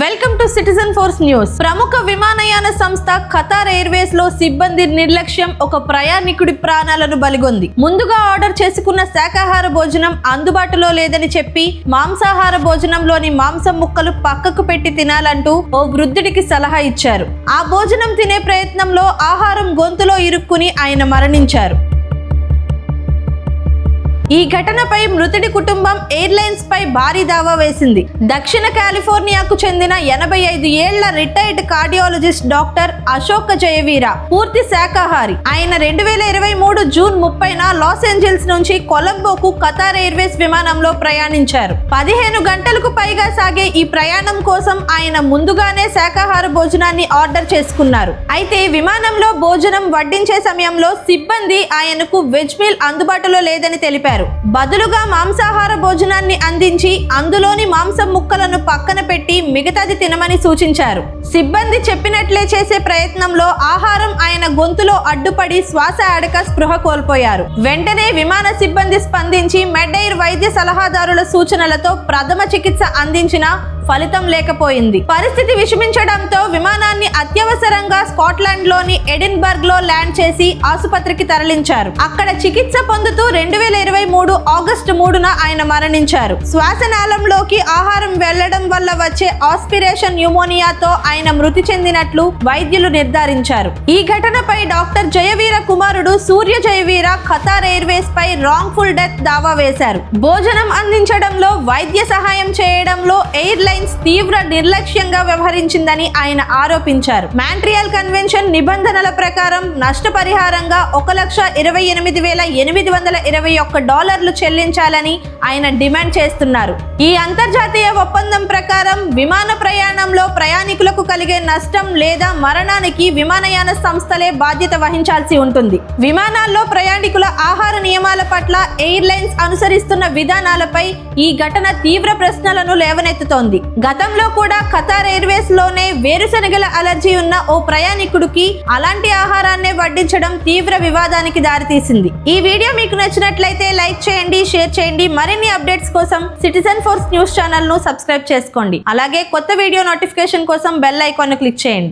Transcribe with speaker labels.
Speaker 1: Welcome to citizen force news. ప్రముఖ విమానయాన సంస్థ ఖతార్ ఎయిర్వేస్లో సిబ్బంది నిర్లక్ష్యం ఒక ప్రయాణికుడి ప్రాణాలను బలిగొంది. ముందుగా ఆర్డర్ చేసుకున్న శాకాహార భోజనం అందుబాటులో లేదని చెప్పి మాంసాహార భోజనంలోని మాంసం ముక్కలు పక్కకు పెట్టి తినాలంటూ ఓ వృద్ధుడికి సలహా ఇచ్చారు. ఆ భోజనం తినే ప్రయత్నంలో ఆహారం గొంతులో ఇరుక్కుని ఆయన మరణించారు. ఈ ఘటనపై మృతుడి కుటుంబం ఎయిర్లైన్స్ పై భారీ దావా వేసింది. దక్షిణ కాలిఫోర్నియాకు చెందిన ఎనభై ఐదు ఏళ్ళ retired cardiologist doctor Ashok Jayaveera పూర్తి శాకాహారి. ఆయన రెండు వేల ఇరవై మూడు జూన్ ముప్పైన లాస్ ఏంజల్స్ నుంచి కొలంబోకు ఖతార్ ఎయిర్వేస్ విమానంలో ప్రయాణించారు. పదిహేను గంటలకు పైగా సాగే ఈ ప్రయాణం కోసం ఆయన ముందుగానే శాకాహార భోజనాన్ని ఆర్డర్ చేసుకున్నారు. అయితే విమానంలో భోజనం వడ్డించే సమయంలో సిబ్బంది ఆయనకు వెజ్ మీల్ అందుబాటులో లేదని తెలిపారు. బదులుగా మాంసాహార భోజనాన్ని అందించి అందులోని మాంసం ముక్కలను పక్కన పెట్టి మిగతాది తినమని సూచించారు. సిబ్బంది చెప్పినట్లే చేసే ప్రయత్నంలో ఆహారం ఆయన గొంతులో అడ్డుపడి శ్వాస ఆడక స్పృహ కోల్పోయారు. వెంటనే విమాన సిబ్బంది స్పందించి మెడ్డైర్ వైద్య సలహాదారుల సూచనలతో ప్రథమ చికిత్స అందించిన ఫలితం లేకపోయింది. పరిస్థితి విషమించడంతో విమానాన్ని అత్యవసరంగా స్కాట్లాండ్లోని ఎడిన్బర్గ్లో ల్యాండ్ చేసి ఆసుపత్రికి తరలించారు. అక్కడ చికిత్స పొందుతూ రెండు వేల ఇరవై మూడు ఆగస్టు మూడున ఆయన మరణించారు. శ్వాసనాళంలోకి ఆహారం వెళ్ళడం వల్ల వచ్చే ఆస్పిరేషన్ న్యూమోనియాతో ఆయన మృతి చెందినట్లు వైద్యులు నిర్ధారించారు. ఈ ఘటనపై డాక్టర్ జయవీర కుమారుడు సూర్య జయవీర ఖతార్ ఎయిర్వేస్ పై రాంగ్ఫుల్ డెత్ దావా వేశారు. భోజనం అందించడంలో వైద్య సహాయం చేయడంలో ఎయిర్లైన్ అలయన్స్ తీవ్ర నిర్లక్ష్యంగా వ్యవహరించిందని ఆయన ఆరోపించారు. మాంట్రియల్ కన్వెన్షన్ నిబంధనల ప్రకారం నష్టపరిహారంగా ఒక లక్ష ఇరవై ఎనిమిది వేల ఎనిమిది వందల ఇరవై ఒక్క డాలర్లు చెల్లించాలని ఆయన డిమాండ్ చేస్తున్నారు. ఈ అంతర్జాతీయ ఒప్పందం ప్రకారం విమాన ప్రయాణంలో ప్రయాణికులకు కలిగే నష్టం లేదా మరణానికి విమానయాన సంస్థలే బాధ్యత వహించాల్సి ఉంటుంది. విమానాల్లో ప్రయాణికుల ఆహార నియమాల పట్ల ఎయిర్లైన్స్ అనుసరిస్తున్న విధానాలపై ఈ ఘటన తీవ్ర ప్రశ్నలను లేవనెత్తుతోంది. గతంలో కూడా ఖతార్ ఎయిర్వేస్లోనే వేరుశనగల అలర్జీ ఉన్న ఓ ప్రయాణికుడికి అలాంటి ఆహారాన్నే వడ్డించడం తీవ్ర వివాదానికి దారితీసింది. ఈ వీడియో మీకు నచ్చినట్లయితే లైక్ చేయండి షేర్ చేయండి. మరిన్ని అప్డేట్స్ కోసం సిటిజన్ ఫోర్స్ న్యూస్ ఛానల్ను సబ్స్క్రైబ్ చేసుకోండి. అలాగే కొత్త వీడియో నోటిఫికేషన్ కోసం బెల్ ఐకాన్ క్లిక్ చేయండి.